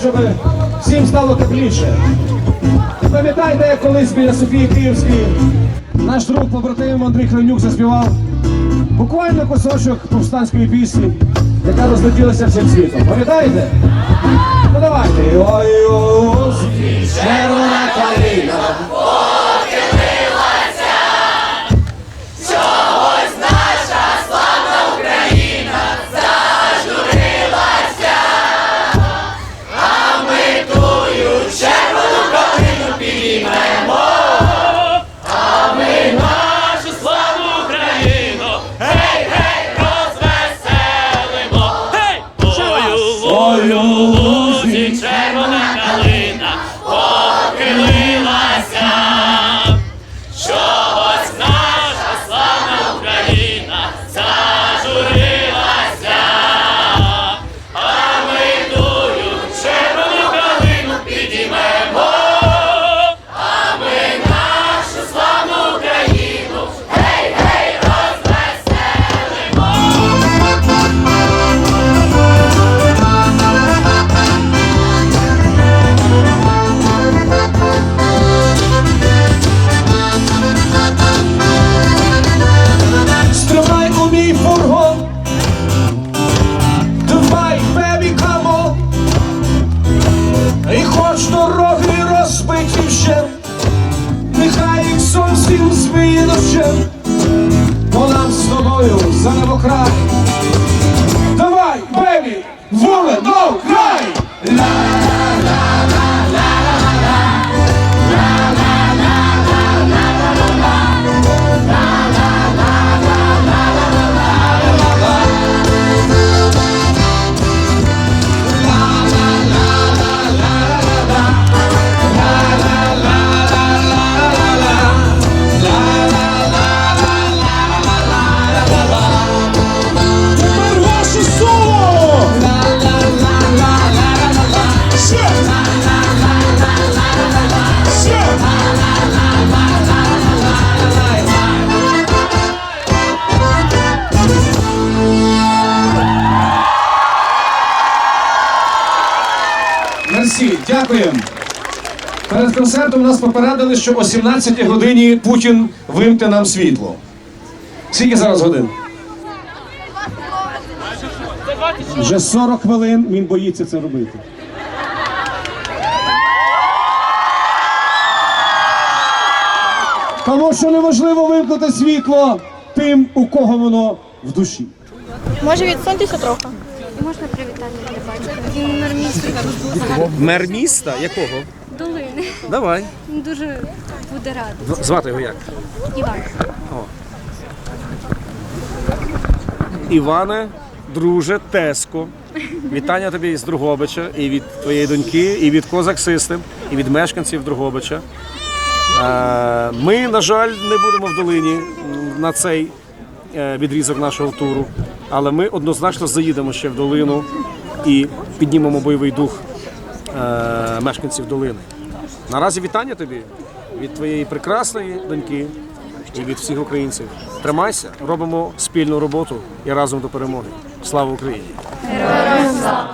щоб всім стало тепліше. Пам'ятаєте, як колись біля Софії Київської наш друг побратим Андрій Кривнюк заспівав буквально кусочок повстанської пісні, яка розлетілася всім світом. Пам'ятаєте? Ну давайте. Ой, ось червона калина. Всім зміє дощем, бо нам з тобою за небокрай. Давай, дякуємо. Перед концертом нас попередили, що о 17 годині Путін вимкне нам світло. Скільки зараз годин? Вже 40 хвилин він боїться це робити. Тому що неможливо вимкнути світло тим, у кого воно в душі. Може відсуньтеся трохи. Можна привітання для батька? Він нормістий Мер міста якого? долини. Давай. Він дуже буде радий. Звати його як? Іван. Іване, друже, Теско. Вітання тобі з Другобича і від твоєї доньки, і від Козак Систем, і від мешканців Другобича. Е, Ми, на жаль, не будемо в долині на цей е, відрізок нашого туру, але ми однозначно заїдемо ще в долину і піднімемо бойовий дух е, мешканців долини. Наразі вітання тобі від твоєї прекрасної доньки і від всіх українців. Тримайся, робимо спільну роботу і разом до перемоги. Слава Україні! Героям слава!